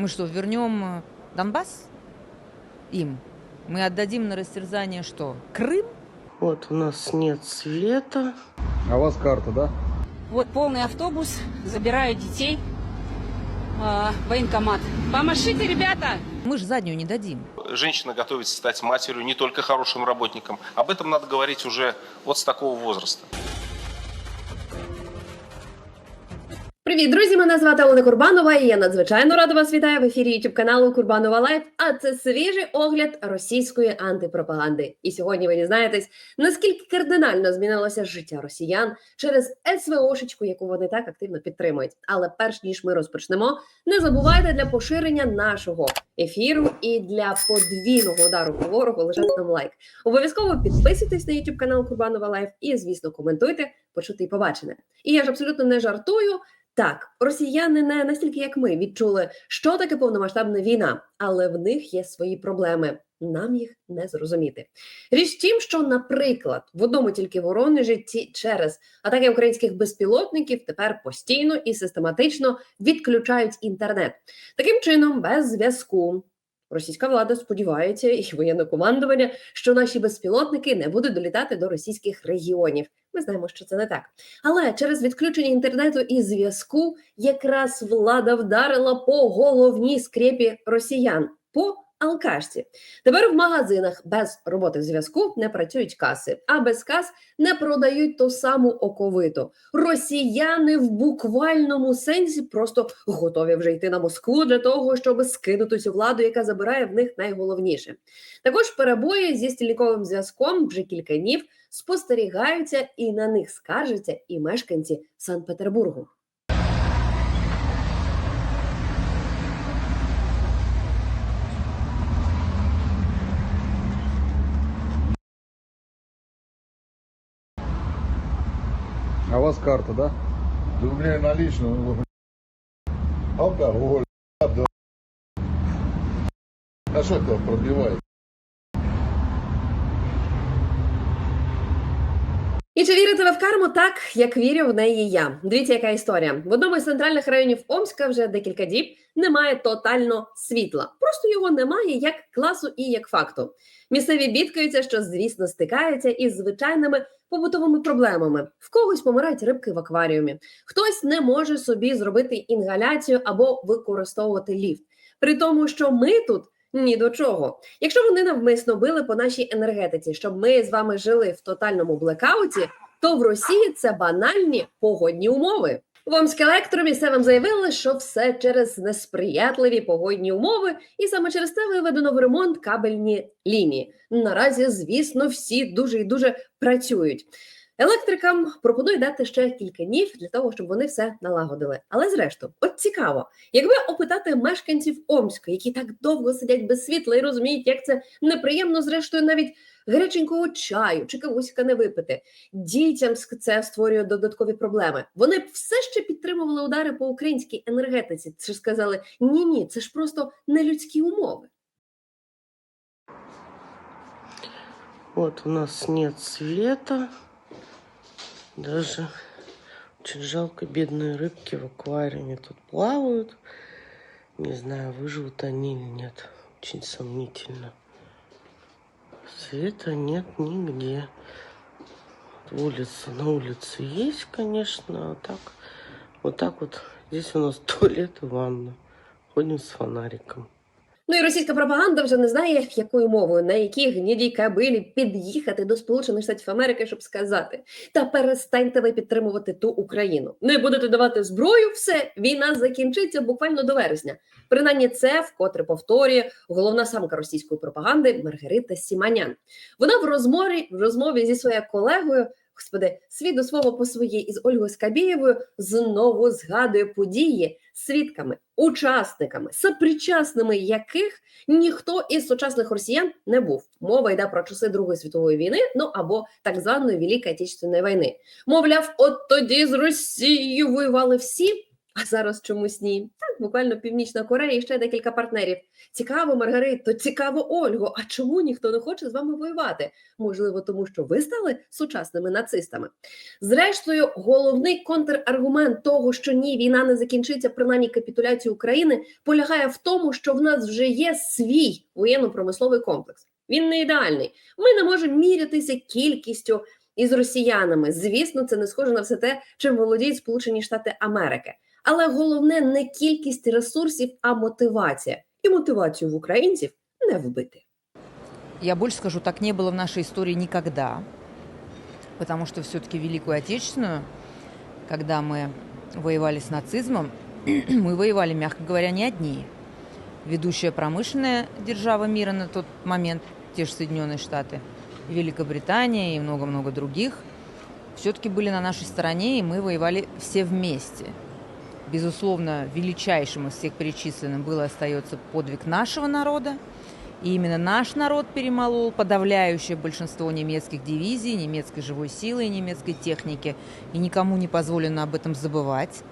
Мы что, вернем э, Донбасс им? Мы отдадим на растерзание что? Крым? Вот у нас нет света. А у вас карта, да? Вот полный автобус, забираю детей в военкомат. Помашите, ребята! Мы же заднюю не дадим. Женщина готовится стать матерью не только хорошим работником. Об этом надо говорить уже вот с такого возраста. Привіт, друзі! Мене звати Олена Курбанова, і я надзвичайно рада вас вітаю в ефірі YouTube каналу Курбанова Лайф. А це свіжий огляд російської антипропаганди. І сьогодні ви дізнаєтесь, наскільки кардинально змінилося життя росіян через СВОшечку, яку вони так активно підтримують. Але перш ніж ми розпочнемо, не забувайте для поширення нашого ефіру і для подвійного удару по ворогу лежать нам лайк. Обов'язково підписуйтесь на YouTube канал Курбанова Лайф і, звісно, коментуйте, почути і побачене. І я ж абсолютно не жартую. Так, росіяни не настільки, як ми, відчули, що таке повномасштабна війна, але в них є свої проблеми. Нам їх не зрозуміти. Річ тім, що, наприклад, в одному тільки Воронежі через атаки українських безпілотників тепер постійно і систематично відключають інтернет. Таким чином, без зв'язку. Російська влада сподівається, і воєнне командування, що наші безпілотники не будуть долітати до російських регіонів. Ми знаємо, що це не так. Але через відключення інтернету і зв'язку якраз влада вдарила по головній скрепі росіян по алкашці. Тепер в магазинах без роботи зв'язку не працюють каси, а без кас не продають ту саму оковиту. Росіяни в буквальному сенсі просто готові вже йти на Москву для того, щоб скинути цю владу, яка забирає в них найголовніше. Також перебої зі стільниковим зв'язком вже кілька днів спостерігаються і на них скаржаться і мешканці Санкт-Петербургу. А у вас карта, да? Да у меня наличные, ну, уголь, да. А что это пробивает? І чи вірите ви в карму так, як вірю в неї я? Дивіться, яка історія. В одному із центральних районів Омська вже декілька діб немає тотально світла. Просто його немає як класу і як факту. Місцеві бідкаються, що, звісно, стикаються із звичайними побутовими проблемами. В когось помирають рибки в акваріумі, хтось не може собі зробити інгаляцію або використовувати ліфт. При тому, що ми тут. Ні до чого. Якщо вони навмисно били по нашій енергетиці, щоб ми з вами жили в тотальному блекауті, то в Росії це банальні погодні умови. В Омськелектро місцевим заявили, що все через несприятливі погодні умови, і саме через це виведено в ремонт кабельні лінії. Наразі, звісно, всі дуже і дуже працюють. Електрикам пропоную дати ще кілька днів для того, щоб вони все налагодили. Але зрештою, от цікаво, якби опитати мешканців Омська, які так довго сидять без світла і розуміють, як це неприємно, зрештою, навіть гаряченького чаю чи кавуська не випити. Дітям це створює додаткові проблеми. Вони б все ще підтримували удари по українській енергетиці. Чи сказали ні, ні, це ж просто нелюдські умови. Вот у нас нет света. Даже очень жалко, бедные рыбки в аквариуме тут плавают. Не знаю, выживут они или нет. Очень сомнительно. Света нет нигде. Улица, на улице есть, конечно, а так, вот так вот. Здесь у нас туалет и ванна. Ходим с фонариком. Ну і російська пропаганда вже не знає, якою мовою, на якій гнідій кабилі під'їхати до Сполучених Штатів Америки, щоб сказати: та перестаньте ви підтримувати ту Україну. Не будете давати зброю, все війна закінчиться буквально до вересня. Принаймні, це вкотре повторює головна самка російської пропаганди Маргарита Сіманян. Вона в розмові в розмові зі своєю колегою. Господи, світ до слова по своїй із Ольгою Скабєєвою знову згадує події свідками, учасниками, сопричасними яких ніхто із сучасних росіян не був. Мова йде про часи Другої світової війни, ну або так званої Великої Отечественної війни. Мовляв, от тоді з Росією воювали всі, а зараз чомусь ні. Так буквально Північна Корея і ще декілька партнерів. Цікаво, Маргарито, цікаво, Ольго. А чому ніхто не хоче з вами воювати? Можливо, тому що ви стали сучасними нацистами. Зрештою, головний контраргумент того, що ні, війна не закінчиться, принаймні капітуляцію України, полягає в тому, що в нас вже є свій воєнно-промисловий комплекс. Він не ідеальний. Ми не можемо мірятися кількістю із росіянами. Звісно, це не схоже на все те, чим володіють Сполучені Штати Америки. Але головне не кількість ресурсів, а мотивація. І мотивацію в українців не вбити. Я больше скажу, так не было в нашей истории никогда, потому что все-таки Великую Отечественную, когда мы воевали с нацизмом, мы воевали, мягко говоря, не одни. Ведущая промышленная держава мира на тот момент, те же Соединенные Штаты, и Великобритания и много-много других, все-таки были на нашей стороне, и мы воевали все вместе. Безусловно, величайшим из всех перечисленным был и остается подвиг нашего народа, и именно наш народ перемолол подавляющее большинство немецких дивизий, немецкой живой силы и немецкой техники. И никому не позволено об этом забывать.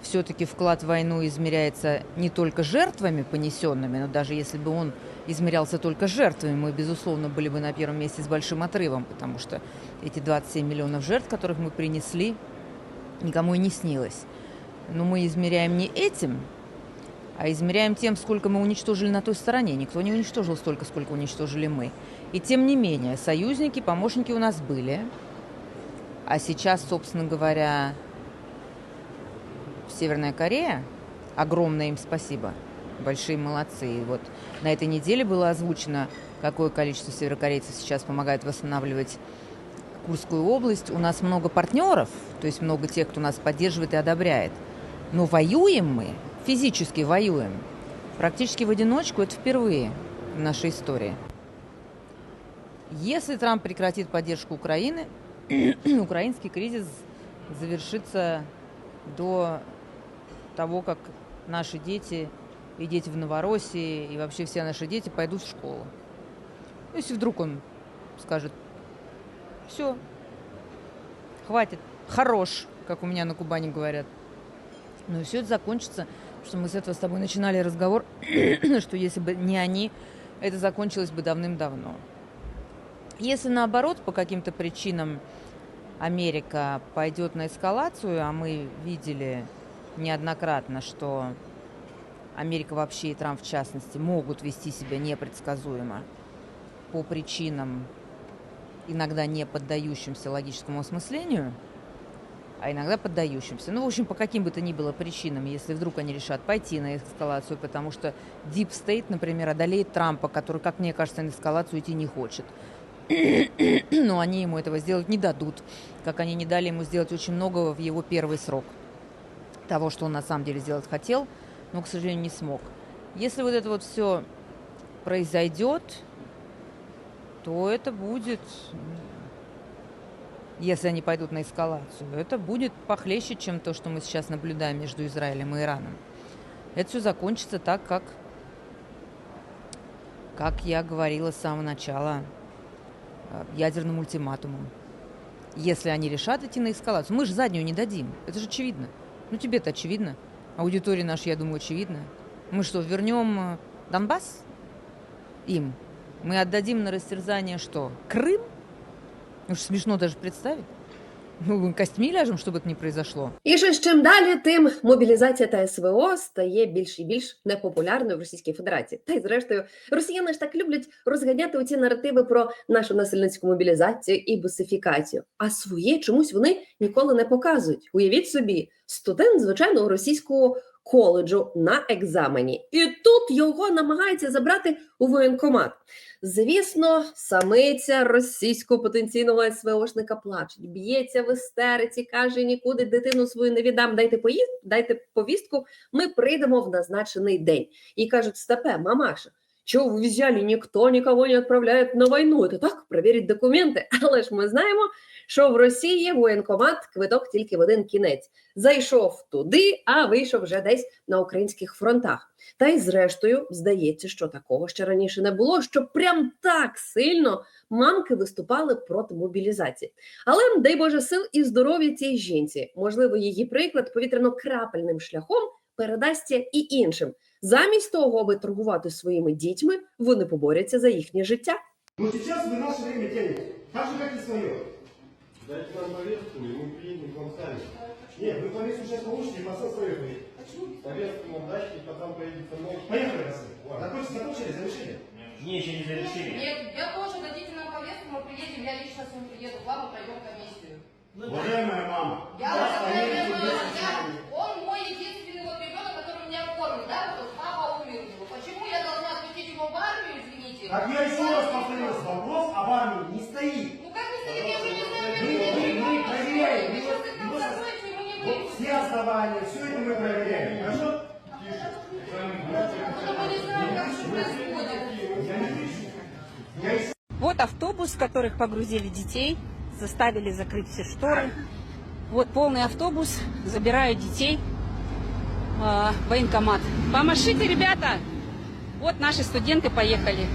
Все-таки вклад в войну измеряется не только жертвами понесенными, но даже если бы он измерялся только жертвами, мы, безусловно, были бы на первом месте с большим отрывом, потому что эти 27 миллионов жертв, которых мы принесли, никому и не снилось. Но мы измеряем не этим, а измеряем тем, сколько мы уничтожили на той стороне. Никто не уничтожил столько, сколько уничтожили мы. И тем не менее, союзники, помощники у нас были. А сейчас, собственно говоря, Северная Корея, огромное им спасибо, большие молодцы. И вот на этой неделе было озвучено, какое количество северокорейцев сейчас помогает восстанавливать Курскую область. У нас много партнеров, то есть много тех, кто нас поддерживает и одобряет. Но воюем мы, физически воюем, практически в одиночку, это впервые в нашей истории. Если Трамп прекратит поддержку Украины, украинский кризис завершится до того, как наши дети и дети в Новороссии, и вообще все наши дети пойдут в школу. Ну, Если вдруг он скажет, все, хватит, хорош, как у меня на Кубани говорят. Ну и все это закончится, что мы с этого с тобой начинали разговор, что если бы не они, это закончилось бы давным-давно. Если наоборот, по каким-то причинам Америка пойдет на эскалацию, а мы видели неоднократно, что Америка вообще и Трамп в частности могут вести себя непредсказуемо по причинам, иногда не поддающимся логическому осмыслению, а иногда поддающимся. Ну, в общем, по каким бы то ни было причинам, если вдруг они решат пойти на эскалацию, потому что Deep State, например, одолеет Трампа, который, как мне кажется, на эскалацию идти не хочет. Но они ему этого сделать не дадут, как они не дали ему сделать очень многого в его первый срок. Того, что он на самом деле сделать хотел, но, к сожалению, не смог. Если вот это вот все произойдет, то это будет, если они пойдут на эскалацию, это будет похлеще, чем то, что мы сейчас наблюдаем между Израилем и Ираном. Это все закончится так, как, как я говорила с самого начала, э, ядерным ультиматумом. Если они решат идти на эскалацию, мы же заднюю не дадим. Это же очевидно. Ну, тебе-то очевидно. Аудитории нашей, я думаю, очевидно. Мы что, вернем э, Донбасс им? Мы отдадим на растерзание что? Крым? Уж смешно даже представить. Ну, мы костьми ляжем, чтобы это не произошло. І що ж чим далі, тим мобілізація та СВО стає більш і більш непопулярною в Російській Федерації. Та й зрештою, росіяни ж так люблять розганяти оці наративи про нашу насильницьку мобілізацію і бусифікацію. А своє чомусь вони ніколи не показують. Уявіть собі, студент звичайного російського коледжу на екзамені, і тут його намагаються забрати у воєнкомат. Звісно, самиця російського потенційного СВОшника плаче, б'ється в істериці, каже: нікуди дитину свою не віддам. Дайте поїзд, дайте повістку. Ми прийдемо в назначений день. І кажуть: Степе, мамаша. Чего вы взяли? Никто никого не отправляет на войну. Это так, проверить документи. Але ж ми знаємо, що в Росії воєнкомат квиток тільки в один кінець. Зайшов туди, а вийшов вже десь на українських фронтах. Та й зрештою, здається, що такого ще раніше не було, що прям так сильно мамки виступали проти мобілізації. Але дай Боже сил і здоров'я цій жінці. Можливо, її приклад повітряно-крапельним шляхом передасться і іншим. Замість того, аби торгувати своїми дітьми, вони поборються за їхнє життя. Но сейчас вы наше время тянете. Так же, как и свое. Дайте нам повестку, и мы приедем к вам сами. Нет, вы повестку сейчас получите, и посол свое будет. Повестку нам дайте, и потом поедем со мной. Поехали, посол. Закончили, закончили, завершили? Не, еще не завершили. Нет, я тоже дадите нам повестку, мы приедем, я лично с вами приеду к вам и пройдем комиссию. Уважаемая мама, Я вас уже поедете понимаю, без я- сочетания. кормит, да, вот папа умер у него. Почему я должна отпустить его в армию, извините? Так я еще раз повторюсь, вопрос об армии не стоит. Ну как не стоит, я уже не знаю, как Мы, мы, проверяем. Вы мы- сейчас закроете, мы не вот выйдем. все основания, все это мы проверяем. Хорошо? Потому что мы не знаем, как все происходит. Я не кричу. Я и Вот автобус, в которых погрузили детей, заставили закрыть все шторы. Вот полный автобус, забирают детей в военкомат. Помашите, ребята! Вот наши студенты поехали.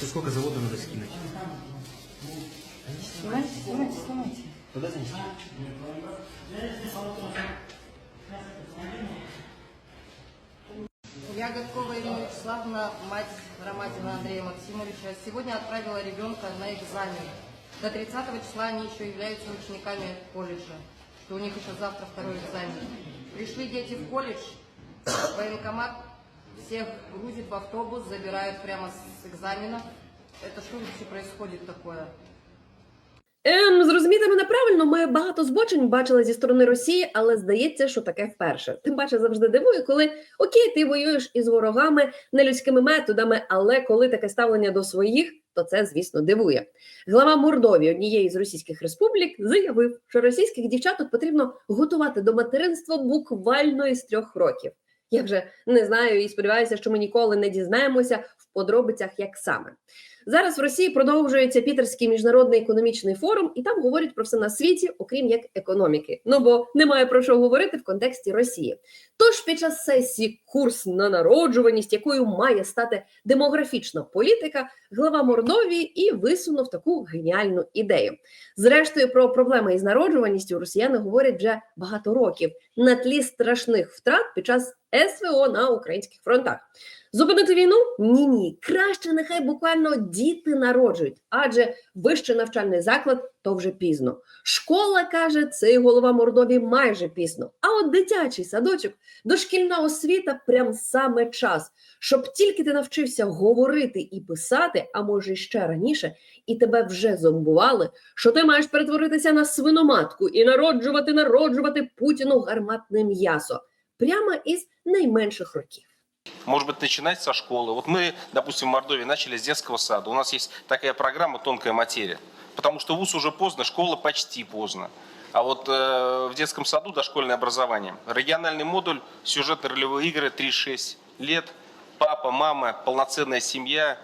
Ты сколько завода надо скинуть? Снимайте, снимайте, снимайте. Занести? Я Ирина Вячеславовна, мать Роматина Андрея Максимовича, сегодня отправила ребенка на экзамен. До 30 числа они еще являются учениками колледжа, что у них еще завтра второй экзамен. Пришли дети в колледж, военкомат всех грузит в автобус, забирают прямо с экзаменов. Это что вообще происходит такое? Ем, зрозумійте мене правильно, ми багато збочень бачили зі сторони Росії, але здається, що таке вперше. Тим паче завжди дивує, коли окей, ти воюєш із ворогами нелюдськими методами, але коли таке ставлення до своїх, то це, звісно, дивує. Глава Мордовії, однієї з російських республік, заявив, що російських дівчаток потрібно готувати до материнства буквально із трьох років. Я вже не знаю і сподіваюся, що ми ніколи не дізнаємося в подробицях, як саме. Зараз в Росії продовжується Пітерський міжнародний економічний форум, і там говорять про все на світі, окрім як економіки. Ну бо немає про що говорити в контексті Росії. Тож під час сесії курс на народжуваність, якою має стати демографічна політика, глава Мордовії і висунув таку геніальну ідею. Зрештою, про проблеми із народжуваністю росіяни говорять вже багато років на тлі страшних втрат під час СВО на українських фронтах. Зупинити війну? Ні, ні. Краще нехай буквально діти народжують, адже вищий навчальний заклад то вже пізно. Школа каже, цей голова Мордовії майже пізно. А от дитячий садочок, дошкільна освіта прям саме час, щоб тільки ти навчився говорити і писати, а може ще раніше, і тебе вже зомбували, що ти маєш перетворитися на свиноматку і народжувати, народжувати Путіну гарматне м'ясо прямо із найменших років. Может быть, начинать со школы. Вот мы, допустим, в Мордовии начали с детского сада. У нас есть такая программа «Тонкая материя». Потому что вуз уже поздно, школа почти поздно. А вот э, в детском саду дошкольное образование. Региональный модуль, сюжетно-ролевые игры 3-6 лет. Папа, мама, полноценная семья.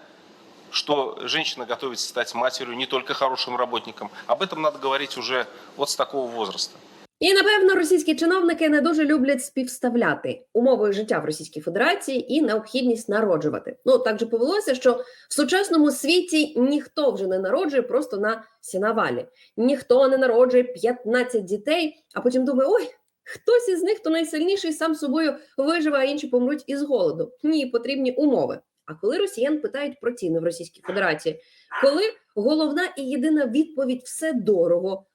Что женщина готовится стать матерью, не только хорошим работником. Об этом надо говорить уже вот с такого возраста. І напевно російські чиновники не дуже люблять співставляти умови життя в Російській Федерації і необхідність народжувати. Ну так же повелося, що в сучасному світі ніхто вже не народжує просто на сінавалі, ніхто не народжує 15 дітей, а потім думає: ой, хтось із них, хто найсильніший, сам собою виживе, а інші помруть із голоду. Ні, потрібні умови. А коли росіян питають про ціни в Російській Федерації, коли головна і єдина відповідь все дорого,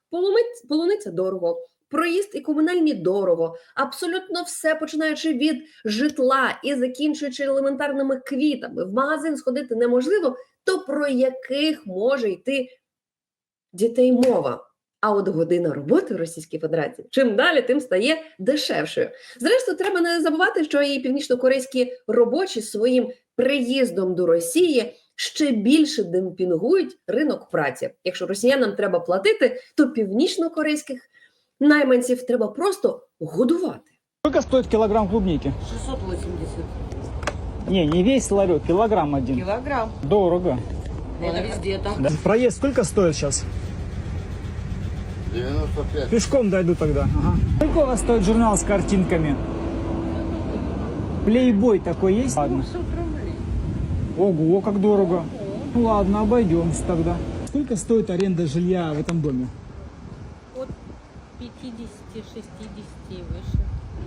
полуниця дорого. Проїзд і комунальні дорого, абсолютно все починаючи від житла і закінчуючи елементарними квітами. В магазин сходити неможливо, то про яких може йти дітей мова? А от година роботи в Російській Федерації чим далі, тим стає дешевшою. Зрештою, треба не забувати, що і північнокорейські робочі своїм приїздом до Росії ще більше демпінгують ринок праці. Якщо росіянам треба платити, то північнокорейських найманців треба просто годувати. Сколько стоит килограмм клубники? 680 Не, не весь ларек, килограмм один. килограмм. Дорого. Это везде так. Да. Проезд сколько стоит сейчас? 95. Пешком дойду тогда. Ага. Сколько у вас стоит журнал с картинками? Плейбой такой есть? Ладно. Ого, как дорого. Ну ладно, обойдемся тогда. Сколько стоит аренда жилья в этом доме? От 50, 60 и выше.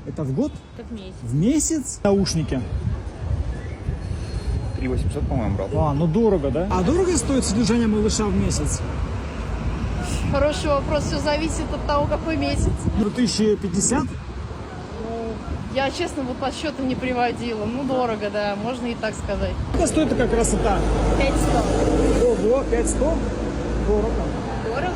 Это в год? Это в месяц. В месяц? Наушники. 3 800, по-моему, брал. А, ну дорого, да? А дорого стоит содержание малыша в месяц? Хороший вопрос. Все зависит от того, какой месяц. Ну, 1050? Я, честно, вот по счету не приводила. Ну, дорого, да, можно и так сказать. Сколько стоит такая красота? 500. Ого, 500? Дорого. Дорого?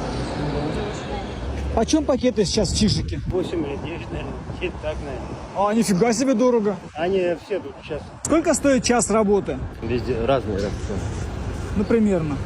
Почем пакеты сейчас чишики? 8 или 9, наверное. Где-то так, наверное. А, нифига себе дорого. Они все тут сейчас Сколько стоит час работы? везде разные растут. Ну, примерно.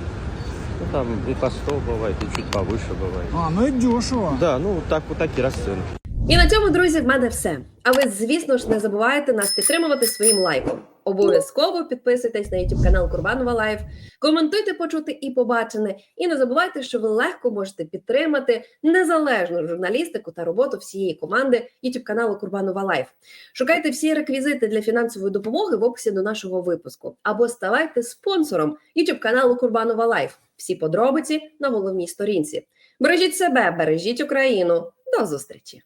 Ну, там и по 100 бывает, и чуть повыше бывает. А, ну и дешево. Да, ну вот так вот так и расцены. І на цьому, друзі, в мене все. А ви, звісно ж, не забувайте нас підтримувати своїм лайком. Обов'язково підписуйтесь на YouTube канал Курбанова Лайф, коментуйте почути і побачене. І не забувайте, що ви легко можете підтримати незалежну журналістику та роботу всієї команди YouTube каналу Курбанова Лайф. Шукайте всі реквізити для фінансової допомоги в описі до нашого випуску або ставайте спонсором YouTube каналу Курбанова Лайф. Всі подробиці на головній сторінці. Бережіть себе, бережіть Україну. До зустрічі!